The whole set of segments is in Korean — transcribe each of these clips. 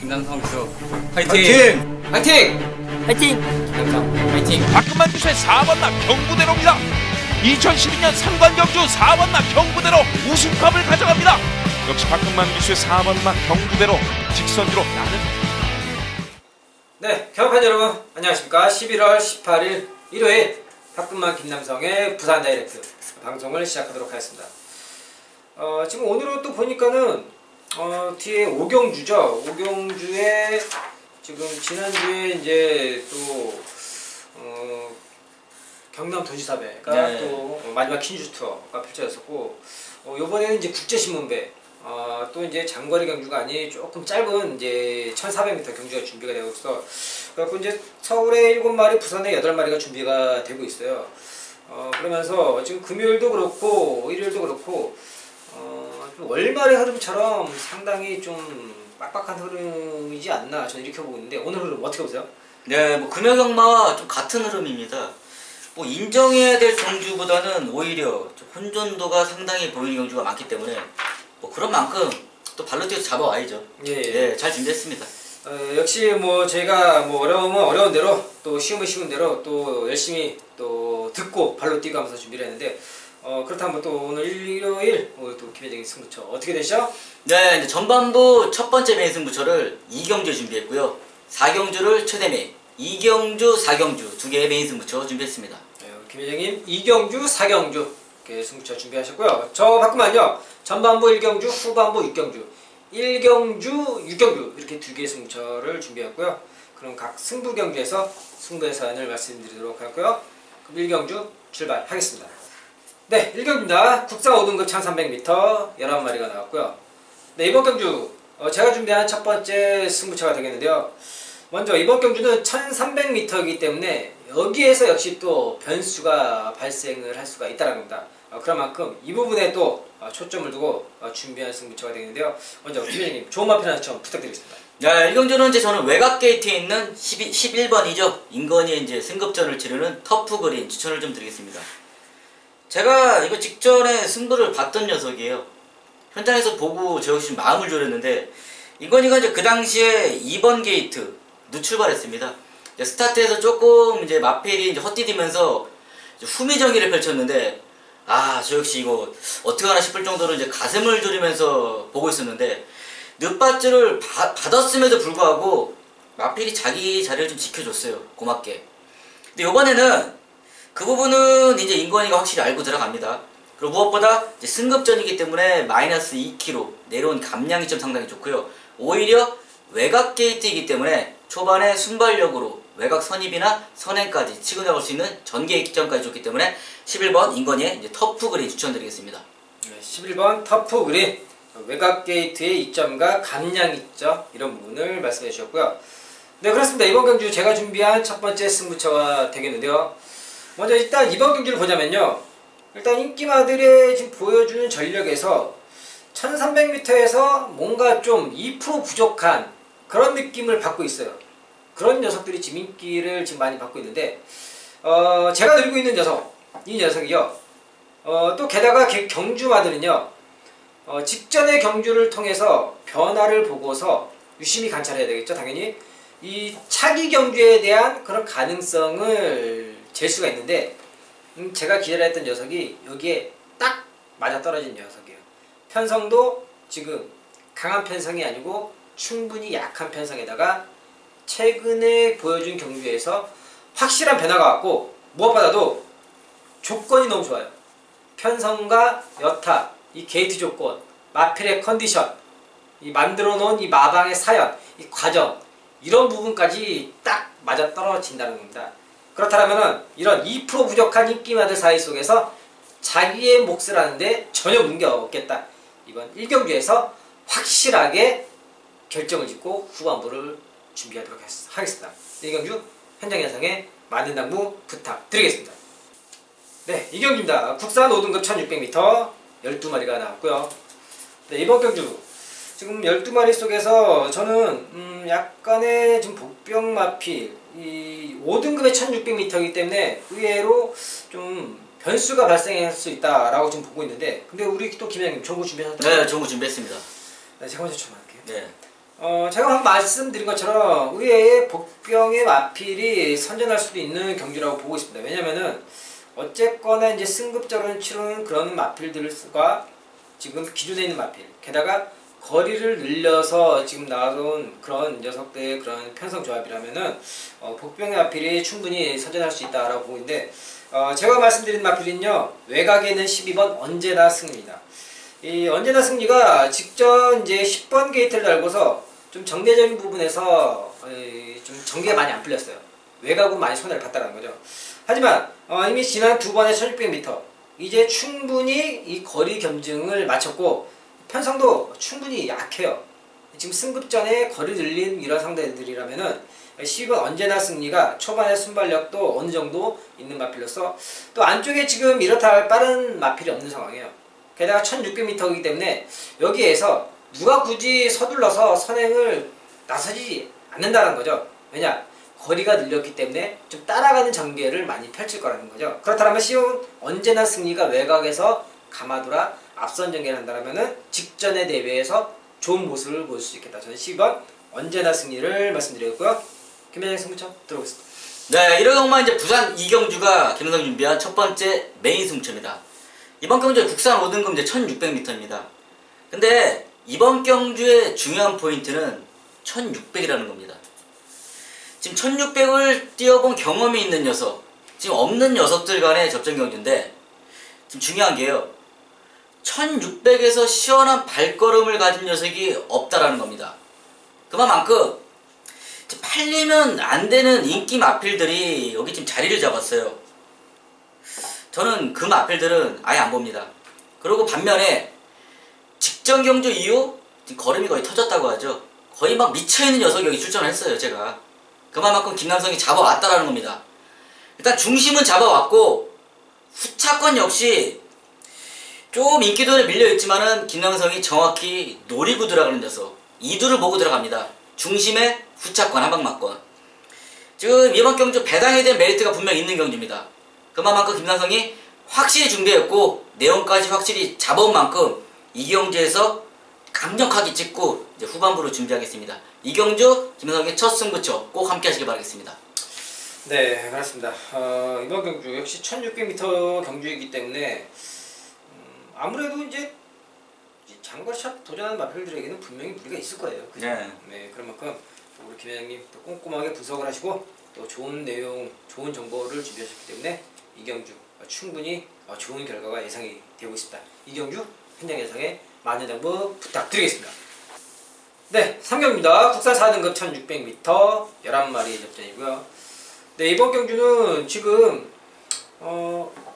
김남성 주 화이팅! 화이팅! 화이팅! 김남성 화이팅! 박근만 주의 4번나 경부대로입니다. 2012년 상관경주 4번나 경부대로 우승컵을 가져갑니다. 역시 박근만 기수의 4번나 경부대로 직선주로 나는 네, 경험판 여러분 안녕하십니까? 11월 18일 일요일 박근만 김남성의 부산 다이렉트 방송을 시작하도록 하겠습니다. 어, 지금 오늘은 또 보니까는 어, 뒤에 오경주죠. 오경주에 지금 지난주에 이제 또 어, 경남 도시사배가 네. 또 마지막 킨주 투어가 펼쳐졌었고 어, 이번에는 이제 국제신문배 어, 또 이제 장거리 경주가 아닌 조금 짧은 이제 1,400m 경주가 준비가 되고 있어. 그래갖고 이제 서울에 7마리, 부산에 8마리가 준비가 되고 있어요. 어, 그러면서 지금 금요일도 그렇고 일요일도 그렇고 월말의 흐름처럼 상당히 좀 빡빡한 흐름이지 않나 저는 이렇게 보고 있는데 오늘 흐름 어떻게 보세요? 네, 뭐 금요 경마와 좀 같은 흐름입니다. 뭐 인정해야 될 경주보다는 오히려 좀 혼전도가 상당히 보이는 경주가 많기 때문에 뭐 그런 만큼 또 발로 뛰어서 잡아와야죠. 예, 예. 네, 잘 준비했습니다. 어, 역시 뭐 저희가 뭐 어려우면 어려운 대로 또 쉬우면 쉬운 대로 또 열심히 또 듣고 발로 뛰고 하면서 준비를 했는데 어, 그렇다면 또 오늘 일요일 오늘 또 기회적인 승부처 어떻게 되죠? 네, 이제 전반부 첫 번째 메인 승부처를 2경주 준비했고요. 4경주를 최대 메인, 2경주, 4경주 두 개의 메인 승부처 준비했습니다. 네, 김회장님 2경주, 4경주 이렇게 승부처 준비하셨고요. 저 바꾸면요 전반부 1경주, 후반부 6경주 1경주, 6경주 이렇게 두 개의 승부처를 준비했고요. 그럼 각 승부 경주에서 승부의 사연을 말씀드리도록 하고요. 그럼 1경주 출발하겠습니다. 네, 1경주입니다. 국사 5등급 1300m 11마리가 나왔고요. 네, 이번 경주 어, 제가 준비한 첫 번째 승부처가 되겠는데요. 먼저 이번 경주는 1300m이기 때문에 여기에서 역시 또 변수가 발생을 할 수가 있다는 겁니다. 어, 그런 만큼 이 부분에 또 어, 초점을 두고 어, 준비한 승부처가 되겠는데요. 먼저 김현님 좋은 마필 하나 좀 부탁드리겠습니다. 네, 1경주는 이제 저는 외곽 게이트에 있는 12, 11번이죠. 인건이 이제 승급전을 치르는 터프 그린 추천을 좀 드리겠습니다. 제가 이거 직전에 승부를 봤던 녀석이에요. 현장에서 보고 저 역시 마음을 졸였는데 이건이가 이제 그 당시에 2번 게이트 누출발했습니다. 스타트에서 조금 이제 마필이 이제 헛디디면서 이제 후미정기를 펼쳤는데 아 저 역시 이거 어떻게 하나 싶을 정도로 이제 가슴을 졸이면서 보고 있었는데 늦밧줄을 받- 받았음에도 불구하고 마필이 자기 자리를 좀 지켜줬어요 고맙게 근데 이번에는 그 부분은 이제 인권이가 확실히 알고 들어갑니다 그리고 무엇보다 승급전이기 때문에 마이너스 2kg 내려온 감량이 좀 상당히 좋고요 오히려 외곽 게이트이기 때문에 초반에 순발력으로 외곽 선입이나 선행까지 치고 나갈 수 있는 전개 입점까지 좋기 때문에 11번 인건이의 이제 터프 그린 추천드리겠습니다 네, 11번 터프 그린 외곽 게이트의 이점과 감량 이점 이런 부분을 말씀해 주셨고요. 네 그렇습니다. 이번 경주 제가 준비한 첫 번째 승부처가 되겠는데요. 먼저 일단 이번 경주를 보자면요. 일단 인기마들의 지금 보여주는 전력에서 1300m에서 뭔가 좀 2% 부족한 그런 느낌을 받고 있어요. 그런 녀석들이 지금 인기를 지금 많이 받고 있는데 어, 제가 들고 있는 녀석 이 녀석이요. 어, 또 게다가 게- 경주마들은요. 어, 직전의 경주를 통해서 변화를 보고서 유심히 관찰해야 되겠죠, 당연히. 이 차기 경주에 대한 그런 가능성을 잴 수가 있는데, 음, 제가 기다렸던 녀석이 여기에 딱 맞아떨어진 녀석이에요. 편성도 지금 강한 편성이 아니고 충분히 약한 편성에다가 최근에 보여준 경주에서 확실한 변화가 왔고, 무엇보다도 조건이 너무 좋아요. 편성과 여타, 이 게이트 조건, 마필의 컨디션, 이 만들어 놓은 이 마방의 사연, 이 과정, 이런 부분까지 딱 맞아 떨어진다는 겁니다. 그렇다면 이런 2% 부족한 인기마들 사이 속에서 자기의 몫을 하는데 전혀 문제가 없겠다. 이번 1경주에서 확실하게 결정을 짓고 후반부를 준비하도록 하겠- 하겠습니다. 1경주 현장 예상에 많은 당부 부탁드리겠습니다. 네, 이 경기입니다. 국산 5등급 1600m 12마리가 나왔고요. 네, 이번 경주 지금 12마리 속에서 저는 음, 약간의 지금 복병 마필 이 5등급의 1600m이기 때문에 의외로 좀 변수가 발생할 수 있다라고 지금 보고 있는데 근데 우리 또 김현님 정보 준비하셨다고? 네거 준비했습니다 네, 제가 먼저 좀 할게요. 네. 어, 제가 방금 말씀드린 것처럼 의외의 복병의 마필이 선전할 수도 있는 경기라고 보고 있습니다. 왜냐면은 어쨌거나 이제 승급자로는 치르는 그런 마필들과 지금 기존에 있는 마필 게다가 거리를 늘려서 지금 나온 그런 녀석들의 그런 편성 조합이라면은 어, 복병의 마필이 충분히 선전할 수 있다라고 보고 있는데 어, 제가 말씀드린 마필은요 외곽에 있는 12번 언제나 승리입니다. 이 언제나 승리가 직전 이제 10번 게이트를 달고서 좀 정례적인 부분에서 에, 좀 전개가 많이 안 풀렸어요. 외곽으로 많이 손해를 봤다는 거죠. 하지만 어, 이미 지난 두 번의 1600m 이제 충분히 이 거리 겸증을 마쳤고 편성도 충분히 약해요. 지금 승급 전에 거리 늘린 이런 상대들이라면은 10번 언제나 승리가 초반의 순발력도 어느 정도 있는 마필로서 또 안쪽에 지금 이렇다 할 빠른 마필이 없는 상황이에요. 게다가 1600m이기 때문에 여기에서 누가 굳이 서둘러서 선행을 나서지 않는다는 거죠. 왜냐? 거리가 늘렸기 때문에 좀 따라가는 전개를 많이 펼칠 거라는 거죠. 그렇다면 시온 언제나 승리가 외곽에서 가마돌아 앞선 전개를 한다면은 직전의 대회에서 좋은 모습을 보일 수 있겠다. 저는 10번 언제나 승리를 말씀드렸고요. 김현영 승부처 들어오겠습니다. 네, 이런 경우만 이제 부산 이경주가 김은성 준비한 첫 번째 메인 승부처입니다. 이번 경주의 국산 5등급 이제 1600m입니다. 근데 이번 경주의 중요한 포인트는 1600이라는 겁니다. 지금 1600을 뛰어본 경험이 있는 녀석, 지금 없는 녀석들 간의 접전 경주인데, 지금 중요한 게요. 1600에서 시원한 발걸음을 가진 녀석이 없다라는 겁니다. 그만큼 팔리면 안 되는 인기 마필들이 여기 지금 자리를 잡았어요. 저는 그 마필들은 아예 안 봅니다. 그리고 반면에 직전 경주 이후 걸음이 거의 터졌다고 하죠. 거의 막 미쳐있는 녀석이 여기 출전을 했어요, 제가. 그만큼 김남성이 잡아왔다라는 겁니다. 일단 중심은 잡아왔고 후차권 역시 좀 인기도에 밀려있지만은 김남성이 정확히 노리고 들어가는 녀석 이두를 보고 들어갑니다. 중심에 후차권 한 방 맞권 지금 이번 경주 배당에 대한 메리트가 분명 있는 경주입니다. 그만큼 김남성이 확실히 준비했고 내용까지 확실히 잡아온 만큼 이 경주에서 강력하게 찍고 이제 후반부로 준비하겠습니다. 이 경주 김남성의 첫 승부처 꼭 함께 하시길 바라겠습니다. 네, 그렇습니다. 어, 이번 경주 역시 1600m 경주이기 때문에 음, 아무래도 이제 장거리샷 도전하는 마필들에게는 분명히 무리가 있을 거예요. 그죠? 네. 네, 그런 만큼 또 우리 김 회장님 또 꼼꼼하게 분석을 하시고 또 좋은 내용, 좋은 정보를 준비하셨기 때문에 이경주 어, 충분히 어, 좋은 결과가 예상이 되고 있습니다. 이경주 현장 예상에 많은 정보 부탁드리겠습니다. 네, 3경입니다. 국산 4등급 1600m 11마리 접전이고요. 네, 이번 경주는 지금 어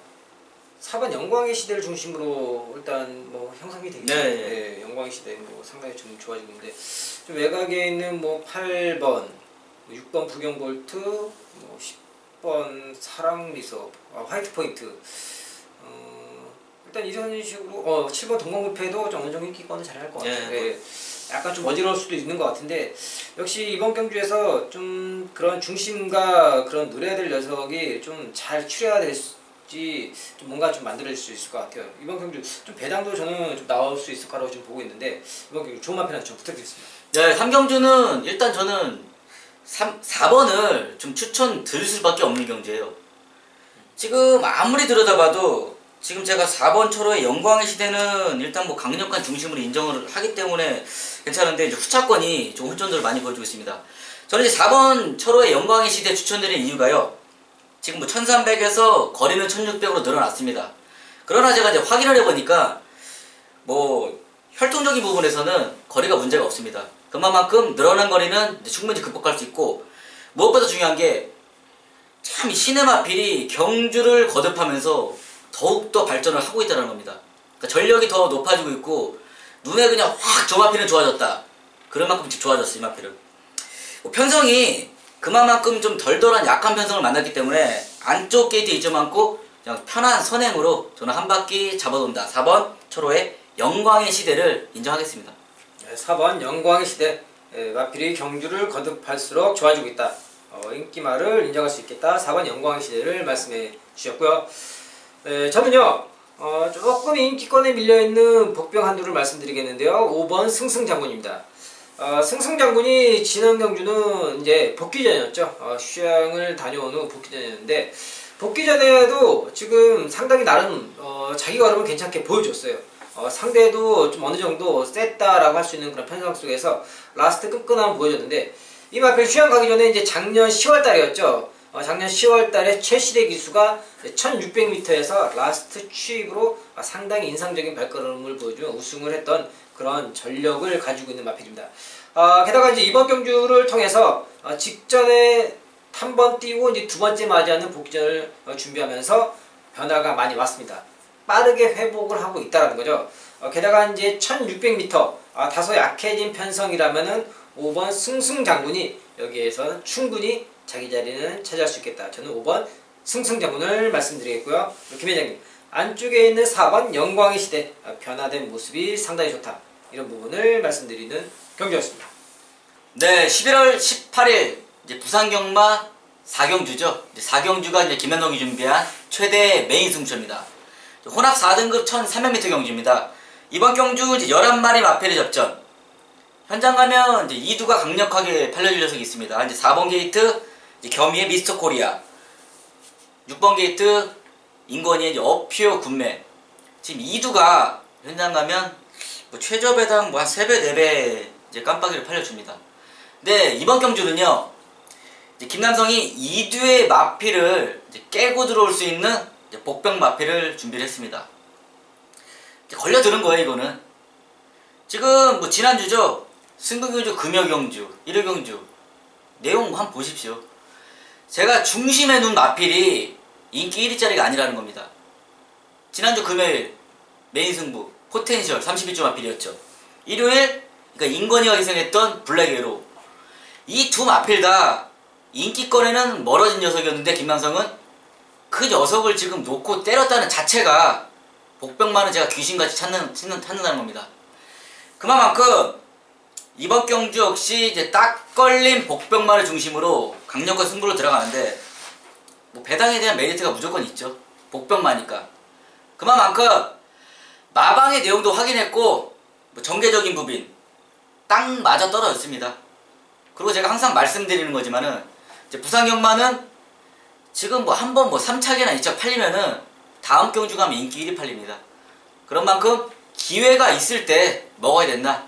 4번 영광의 시대를 중심으로 일단 뭐 형성이 되기 네, 때문에 네. 네, 영광의 시대 뭐 상당히 좀 좋아지고 있는데 좀 외곽에 있는 뭐 8번, 6번 부경볼트, 뭐 10번 사랑미소, 아, 화이트 포인트 어, 일단 이런 식으로 어 7번 동방불패도 좀 어느 정도 인기권을 잘할 것 같아요. 네. 예. 약간 좀 어지러울 수도 있는 것 같은데 역시 이번 경주에서 좀 그런 중심과 그런 노래야 될 녀석이 좀 잘 추려야 될 지 좀 뭔가 좀 만들어질 수 있을 것 같아요. 이번 경주 좀 배당도 저는 좀 나올 수 있을 거라고 지금 보고 있는데 이번 경주 좋은 마편한 좀 부탁드리겠습니다. 네, 삼경주는 일단 저는 3, 4번을 좀 추천 드릴 수밖에 없는 경주예요. 지금 아무리 들여다봐도 지금 제가 4번 초로의 영광의 시대는 일단 뭐 강력한 중심으로 인정을 하기 때문에 괜찮은데 이제 후차권이 좀 혼전도를 많이 보여주고 있습니다. 저는 이제 4번 초로의 영광의 시대 추천드리는 이유가요. 지금 뭐 1300에서 거리는 1600으로 늘어났습니다. 그러나 제가 이제 확인을 해보니까 뭐 혈통적인 부분에서는 거리가 문제가 없습니다. 그만큼 늘어난 거리는 충분히 극복할 수 있고 무엇보다 중요한 게 참 이 시네마 필이 경주를 거듭하면서 더욱더 발전을 하고 있다는 겁니다. 그러니까 전력이 더 높아지고 있고 눈에 그냥 확저 마필은 좋아졌다. 그런 만큼 지금 좋아졌어 이 마필은. 뭐 편성이 그만큼 좀 덜덜한 약한 편성을 만났기 때문에 안쪽 게이트 이점 많고 그냥 편한 선행으로 저는 한 바퀴 잡아돈다. 4번 초로의 영광의 시대를 인정하겠습니다. 네, 4번 영광의 시대 예, 마필이 경주를 거듭할수록 좋아지고 있다. 어, 인기말을 인정할 수 있겠다. 4번 영광의 시대를 말씀해 주셨고요. 네, 저는요 어, 조금 인기권에 밀려있는 복병 한두를 말씀드리겠는데요. 5번 승승장군입니다. 어, 승승장군이 지난 경주는 이제 복귀전이었죠. 어, 휴양을 다녀온 후 복귀전이었는데 복귀전에도 지금 상당히 나름 어, 자기 걸음을 괜찮게 보여줬어요. 어, 상대도 좀 어느 정도 셌다라고 할 수 있는 그런 편성 속에서 라스트 끈끈함을 보여줬는데 이 마필 휴양 가기 전에 이제 작년 10월 달이었죠. 어, 작년 10월 달에 최시대 기수가 1600m에서 라스트 취입으로 상당히 인상적인 발걸음을 보여주며 우승을 했던 그런 전력을 가지고 있는 마필입니다. 아, 게다가 이제 이번 경주를 통해서 어, 직전에 한 번 뛰고 이제 두 번째 맞이하는 복귀전을 어, 준비하면서 변화가 많이 왔습니다. 빠르게 회복을 하고 있다는 거죠. 어, 게다가 이제 1600m 아, 다소 약해진 편성이라면은 5번 승승장군이 여기에서 충분히 자기 자리는 차지할 수 있겠다. 저는 5번 승승장군을 말씀드리겠고요. 김 회장님 안쪽에 있는 4번 영광의 시대 아, 변화된 모습이 상당히 좋다. 이런 부분을 말씀드리는 경기였습니다. 네, 11월 18일 이제 부산 경마 4경주죠. 이제 4경주가 이제 김현동이 준비한 최대 메인 승부입니다. 혼합 4등급 1300m 경주입니다. 이번 경주 이제 11마리 마페리 접전. 현장 가면 이제 이두가 강력하게 팔려줄 녀석이 있습니다. 이제 4번 게이트 이제 겸이의 미스터 코리아. 6번 게이트 인권이의 어퓨어 군매. 지금 이두가 현장 가면 뭐 최저 배당 뭐 한 3배, 4배 이제 깜빡이를 팔려줍니다. 네, 이번 경주는요. 김남성이 이두의 마피를 이제 깨고 들어올 수 있는 복병 마피를 준비를 했습니다. 걸려드는 거예요, 이거는. 지금 뭐 지난주죠. 승부경주, 금여경주, 일요경주. 내용 한번 보십시오. 제가 중심에 놓은 마필이 인기 1위짜리가 아니라는 겁니다. 지난주 금요일 메인 승부 포텐셜 31조 마필이었죠. 일요일 그러니까 인권이가 희생했던 블랙 에로 이 두 마필 다 인기권에는 멀어진 녀석이었는데 김남성은 그 녀석을 지금 놓고 때렸다는 자체가 복병만은 제가 귀신같이 찾는, 찾는, 찾는다는 겁니다. 그만큼 이번 경주 역시 이제 딱 걸린 복병만을 중심으로 강력한 승부로 들어가는데 뭐 배당에 대한 메리트가 무조건 있죠. 복병마니까. 그만큼 마방의 내용도 확인했고 뭐 정계적인 부분 딱 맞아 떨어졌습니다. 그리고 제가 항상 말씀드리는 거지만은 이제 부산 경마는 지금 뭐 한 번 뭐 3차기나 2차 팔리면은 다음 경주 가면 인기 1위 팔립니다. 그런 만큼 기회가 있을 때 먹어야 된다.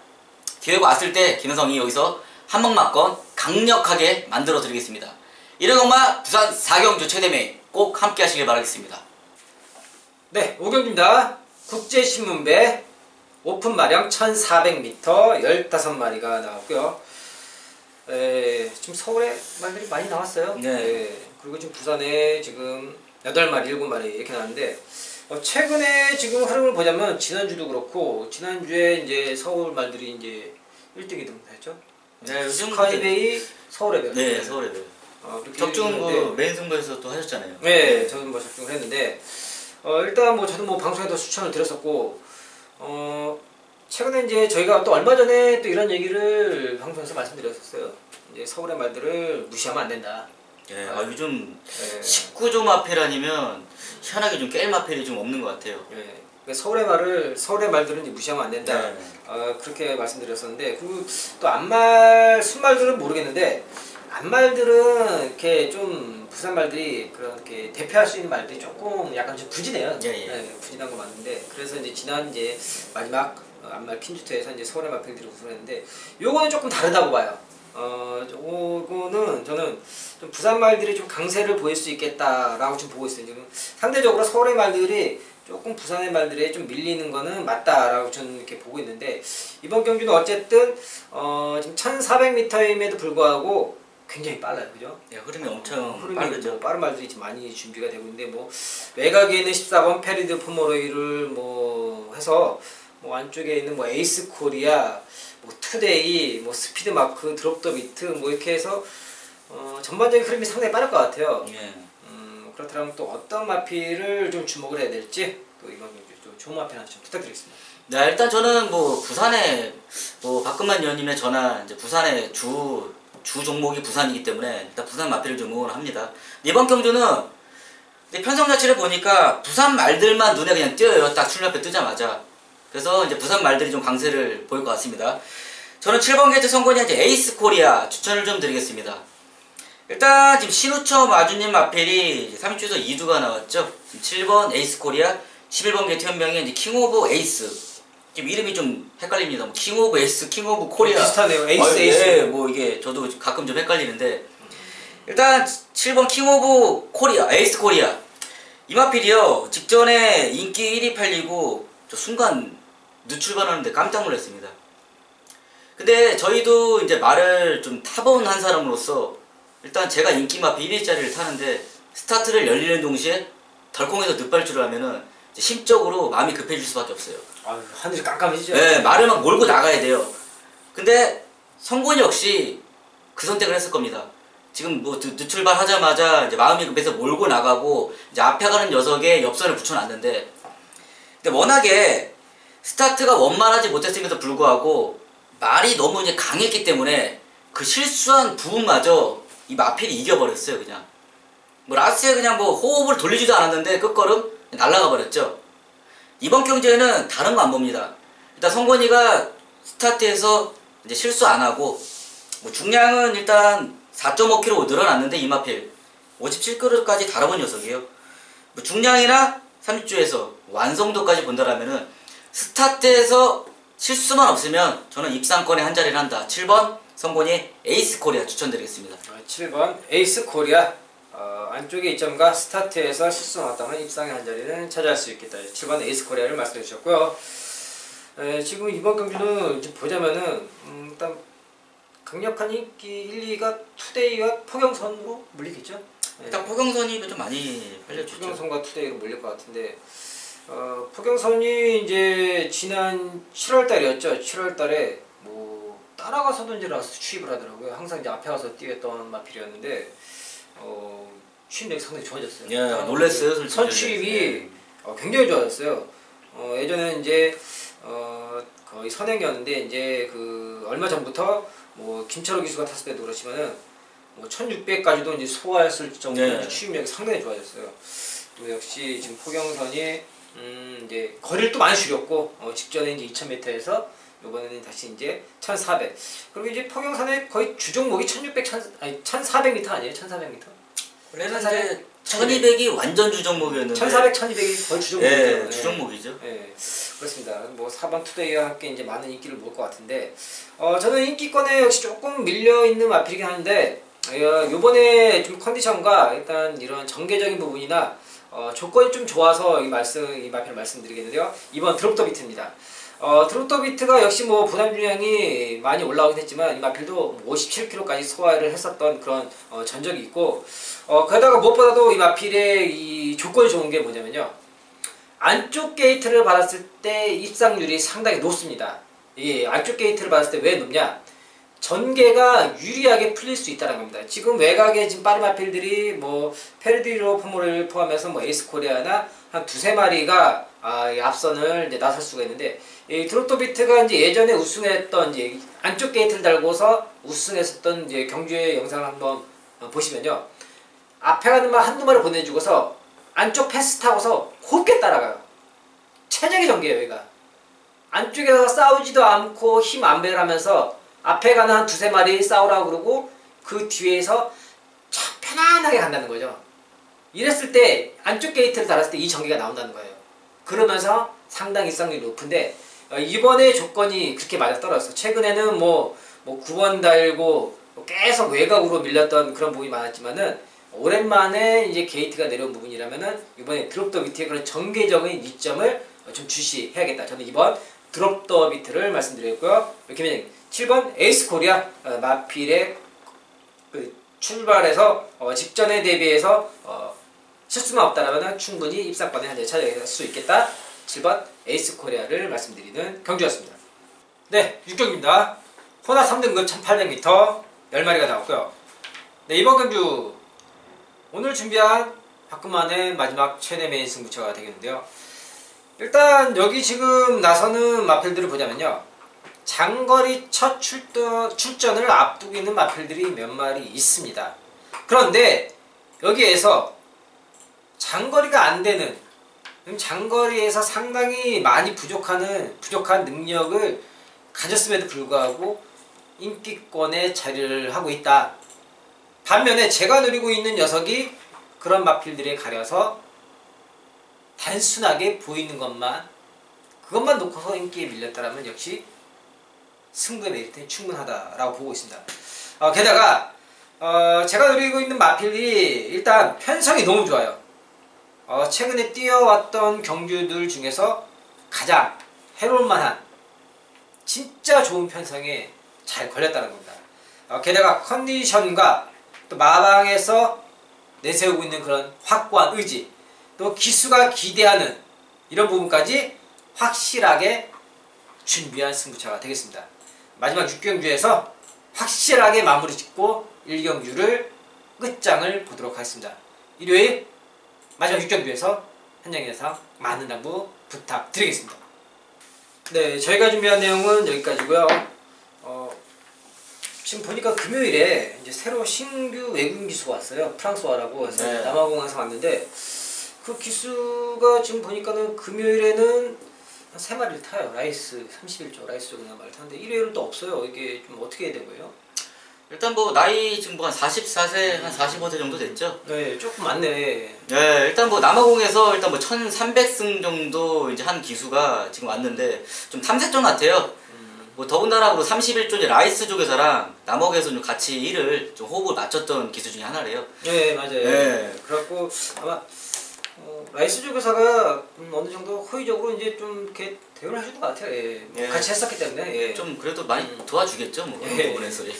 기회가 왔을 때 김성이 여기서 한몫맞건 강력하게 만들어 드리겠습니다. 이러경마 부산 4경주 최대 메인 꼭 함께 하시길 바라겠습니다. 네, 오경주입니다. 국제신문배 오픈 마령 1400m 15마리가 나왔고요. 에, 지금 서울에 말들이 많이 나왔어요. 네. 예, 그리고 지금 부산에 지금 8마리, 7마리 이렇게 나왔는데 어, 최근에 지금 흐름을 보자면 지난주도 그렇고 지난주에 이제 서울 말들이 이제 1등이 등했죠. 네, 요즘 스카이베이 서울의 별. 네, 서울에 네. 어, 그렇게 적중 했는데 그 메인 승부에서 또 하셨잖아요. 네, 저도 뭐 접종을 했는데 어, 일단 뭐 저도 뭐 방송에도 추천을 드렸었고 어, 최근에 이제 저희가 또 얼마 전에 또 이런 얘기를 방송에서 말씀드렸었어요. 이제 서울의 말들을 무시하면 안 된다. 예, 아, 요즘 예, 19조 마펠 아니면 희한하게 좀 깰 마펠이 좀 없는 것 같아요. 예. 그러니까 서울의 말을 서울의 말들은 이제 무시하면 안 된다. 네. 어, 그렇게 말씀드렸었는데 그리고 또 안말 순말들은 모르겠는데 안말들은 이렇게 좀 부산 말들이 그렇게 대표할 수 있는 말들이 조금 약간 좀 부진해요. 예, 예. 네, 부진한 거 맞는데 그래서 이제 지난 이제 마지막 어, 안말 퀸주트에서 이제 서울의 말들이 우승했는데 요거는 조금 다르다고 봐요. 어, 요거는 저는 좀 부산 말들이 좀 강세를 보일 수 있겠다라고 지금 보고 있어요. 지금 상대적으로 서울의 말들이 조금 부산의 말들에 좀 밀리는 거는 맞다라고 저는 이렇게 보고 있는데 이번 경주는 어쨌든 어, 지금 1,400m임에도 불구하고 굉장히 빨라요, 그죠? 예, 흐름이 엄청 흐름이 빠르죠. 뭐 빠른 말들이 많이 준비가 되고 있는데 뭐 외곽에 있는 14번 페리드 포모로이를 뭐 해서 뭐 안쪽에 있는 뭐 에이스 코리아, 뭐 투데이, 뭐 스피드 마크, 드롭 더 비트 뭐 이렇게 해서 어, 전반적인 흐름이 상당히 빠를 것 같아요. 예. 음, 그렇다면 또 어떤 마피를 좀 주목을 해야 될지 또 이번 좀 좋은 마피 하나 좀 부탁드리겠습니다. 네, 일단 저는 뭐 부산에 뭐 박근만 의원님의 전화 이제 부산의 주, 주 종목이 부산이기 때문에 일단 부산 마피를 좀 응원합니다. 이번 경주는 편성 자체를 보니까 부산 말들만 눈에 그냥 띄어요. 딱 출연앞에 뜨자마자. 그래서 이제 부산 말들이 좀 강세를 보일 것 같습니다. 저는 7번 게이트 성권이 이제 에이스 코리아 추천을 좀 드리겠습니다. 일단 지금 신우처 마주님 마필이 3주에서 2두가 나왔죠. 지금 7번 에이스 코리아, 11번 게이트 현명이 이제 킹 오브 에이스. 지금 이름이 좀 헷갈립니다. 뭐 킹 오브 에이스, 킹 오브 코리아. 비슷하네요. 에이스, 아, 에이스. 예, 뭐 이게 저도 가끔 좀 헷갈리는데 일단 7번 킹 오브 코리아, 에이스 코리아. 이 마필이요. 직전에 인기 1위 팔리고 저 순간 누출반하는데 깜짝 놀랐습니다. 근데 저희도 이제 말을 좀 타본 한 사람으로서 일단 제가 인기 마필 1위짜리를 타는데 스타트를 열리는 동시에 덜컹해서 늦발주를 하면은 심적으로 마음이 급해질 수밖에 없어요. 아, 하늘이 깜깜해지죠. 네, 말을 막 몰고 나가야 돼요. 근데 성곤이 역시 그 선택을 했을 겁니다. 지금 뭐 늦- 늦출발 하자마자 이제 마음이 급해서 몰고 나가고 이제 앞에 가는 녀석에 엽선을 붙여놨는데 근데 워낙에 스타트가 원만하지 못했음에도 불구하고 말이 너무 이제 강했기 때문에 그 실수한 부분마저 이 마필이 이겨버렸어요 그냥 뭐 라스트에 그냥 뭐 호흡을 돌리지도 않았는데 끝걸음 날아가 버렸죠 이번 경기에는 다른 거 안 봅니다 일단 성권이가 스타트에서 이제 실수 안 하고 뭐 중량은 일단 4.5kg 늘어났는데 이마필 57kg까지 달아본 녀석이에요 뭐 중량이나 3주에서 완성도까지 본다라면은 스타트에서 실수만 없으면 저는 입상권에 한 자리를 한다. 7번 성곤이 에이스 코리아 추천드리겠습니다. 어, 7번 에이스 코리아 어, 안쪽에 이점과 스타트에서 실수 나왔다면 입상의 한 자리는 차지할 수 있겠다. 7번 에이스 코리아를 말씀해 주셨고요. 에, 지금 이번 경기는 이제 보자면은 음, 일단 강력한 인기 1, 2가 투데이와 포경선으로 물리겠죠. 네. 일단 포경선이 좀 많이 팔려주죠. 포경선과 투데이로 물릴 것 같은데 어, 포경선이 이제 지난 7월 달이었죠. 7월 달에 뭐 따라가서든지 라서 취입을 하더라고요. 항상 이제 앞에 가서 뛰었던 마필이었는데 어, 취입력이 상당히 좋아졌어요. 예, 놀랬어요, 솔직히. 선취입이 예. 어, 굉장히 좋아졌어요. 어, 예전에는 이제 어, 거의 선행이었는데 이제 그 얼마 전부터 뭐 김철호 기수가 탔을 때도 그렇지만은 뭐 1600까지도 이제 소화했을 정도로 네. 취입력이 상당히 좋아졌어요. 또 역시 지금 포경선이 음 이제 거리를 또 많이 줄였고 어, 직전에 이제 2000m에서 이번에는 다시 이제 1400 그리고 이제 포경선의 거의 주종목이 1600, 1000, 아니 1400m 아니에요? 1400m? 원래는 1400, 이제 1200이 완전 주종목이었는데 1400, 1200이 거의 주종목이죠. 예, 네. 주종목이죠. 네, 그렇습니다. 뭐 4번 투데이와 함께 이제 많은 인기를 모을 것 같은데, 어, 저는 인기권에 역시 조금 밀려 있는 마필이긴 한데, 어, 요번에 좀 컨디션과 일단 이런 전개적인 부분이나 어, 조건이 좀 좋아서 이 말씀 이 마필 말씀드리겠는데요. 이번 드롭더 비트입니다. 어, 드롭더 비트가 역시 뭐 부담 중량이 많이 올라오긴 했지만 이 마필도 57kg까지 소화를 했었던 그런 어, 전적이 있고, 어, 게다가 무엇보다도 이 마필의 이 조건이 좋은 게 뭐냐면요. 안쪽 게이트를 받았을 때 입상률이 상당히 높습니다. 이 안쪽 게이트를 받았을 때 왜 높냐? 전개가 유리하게 풀릴 수 있다는 겁니다. 지금 외곽에 지금 빠른 마필들이 뭐 페르디로 포모를 포함해서 뭐 에이스 코리아나 한 두세 마리가 아, 이 앞선을 이제 나설 수가 있는데 이 드로토 비트가 이제 예전에 우승했던 이제 안쪽 게이트를 달고서 우승했었던 이제 경주의 영상을 한번 어, 보시면요. 앞에 가는 말 한두 마리 보내주고서 안쪽 패스 타고서 곱게 따라가요. 최적의 전개예요, 얘가. 안쪽에서 싸우지도 않고 힘 안 배라면서 앞에 가는 한 두세 마리 싸우라고 그러고 그 뒤에서 참 편안하게 간다는 거죠. 이랬을 때 안쪽 게이트를 달았을 때 이 전개가 나온다는 거예요. 그러면서 상당히 입상률이 높은데 어, 이번에 조건이 그렇게 맞아 떨어졌어. 최근에는 뭐, 뭐 9번 달고 뭐 계속 외곽으로 밀렸던 그런 부분이 많았지만은 오랜만에 이제 게이트가 내려온 부분이라면은 이번에 드롭 더 비트의 그런 전개적인 이점을 좀 주시해야겠다. 저는 이번 드롭 더 비트를 말씀드렸고요. 이렇게 7번 에이스 코리아 어, 마필의 그 출발해서 어, 직전에 대비해서 어, 실수만 없다라면 충분히 입상권에 한대 찾아갈 수 있겠다. 7번 에이스 코리아를 말씀드리는 경주였습니다. 네, 6경기입니다. 호나 3등급 1800m 10마리가 나왔고요. 네, 이번 경주 오늘 준비한 박근만의 마지막 최대 메인 승부처가 되겠는데요. 일단 여기 지금 나서는 마필들을 보자면요. 장거리 첫 출전, 출전을 앞두고 있는 마필들이 몇 마리 있습니다. 그런데 여기에서 장거리가 안 되는 장거리에서 상당히 많이 부족하는 부족한 능력을 가졌음에도 불구하고 인기권에 자리를 하고 있다. 반면에 제가 누리고 있는 녀석이 그런 마필들에 가려서 단순하게 보이는 것만 그것만 놓고서 인기에 밀렸다라면 역시 승부의 메리트는 충분하다라고 보고 있습니다. 어, 게다가 어, 제가 누리고 있는 마필이 일단 편성이 너무 좋아요. 어, 최근에 뛰어왔던 경주들 중에서 가장 해볼 만한 진짜 좋은 편성에 잘 걸렸다는 겁니다. 어, 게다가 컨디션과 또 마방에서 내세우고 있는 그런 확고한 의지, 또 기수가 기대하는 이런 부분까지 확실하게 준비한 승부차가 되겠습니다. 마지막 6경주에서 확실하게 마무리 짓고 1경주를 끝장을 보도록 하겠습니다. 일요일 마지막 6경주에서 현장 예상 많은 당부 부탁드리겠습니다. 네, 저희가 준비한 내용은 여기까지고요. 어, 지금 보니까 금요일에 이제 새로 신규 외국인 기수가 왔어요. 프랑스어라고 해서 네. 남아공에서 왔는데 그 기수가 지금 보니까는 금요일에는 한 세 마리를 타요. 라이스 31조 라이스 쪽이나 말을 타는데 일요일은 또 없어요. 이게 좀 어떻게 해야 된 거예요? 일단 뭐 나이 지금 뭐한 44세, 한 45세 정도 됐죠. 네, 조금 많네. 네, 일단 뭐 남아공에서 일단 뭐 1,300승 정도 이제 한 기수가 지금 왔는데 좀 탐색전 같아요. 뭐 더군다나 그 31조의 라이스 쪽에서랑 남아공에서 좀 같이 일을 좀 호흡을 맞췄던 기수 중에 하나래요. 네, 맞아요. 네. 그래갖고 아마 어, 라이스 조교사가 음, 어느 정도 호의적으로 이제 좀 이렇게 대우를 해줄 것 같아요. 예. 뭐 예. 같이 했었기 때문에. 예. 좀 그래도 많이 음. 도와주겠죠, 뭐 그런 예. 부분에서. 예.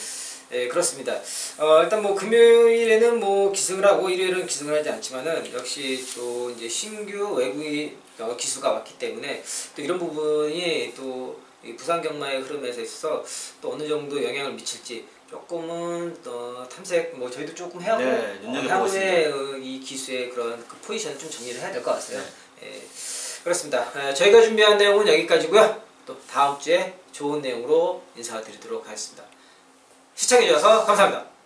예, 그렇습니다. 어, 일단 뭐 금요일에는 뭐 기승을 하고 일요일은 기승을 하지 않지만은 역시 또 이제 신규 외국인 어, 기수가 왔기 때문에 또 이런 부분이 또이 부산 경마의 흐름에서 있어서 또 어느 정도 영향을 미칠지 조금은 어, 탐색 뭐 저희도 조금 해하고 네, 눈여겨보고 향후에 어, 이 기수의 그런 그 포지션을 좀 정리를 해야 될 것 같아요. 예, 그렇습니다. 에, 저희가 준비한 내용은 여기까지고요. 또 다음 주에 좋은 내용으로 인사드리도록 하겠습니다. 시청해주셔서 감사합니다.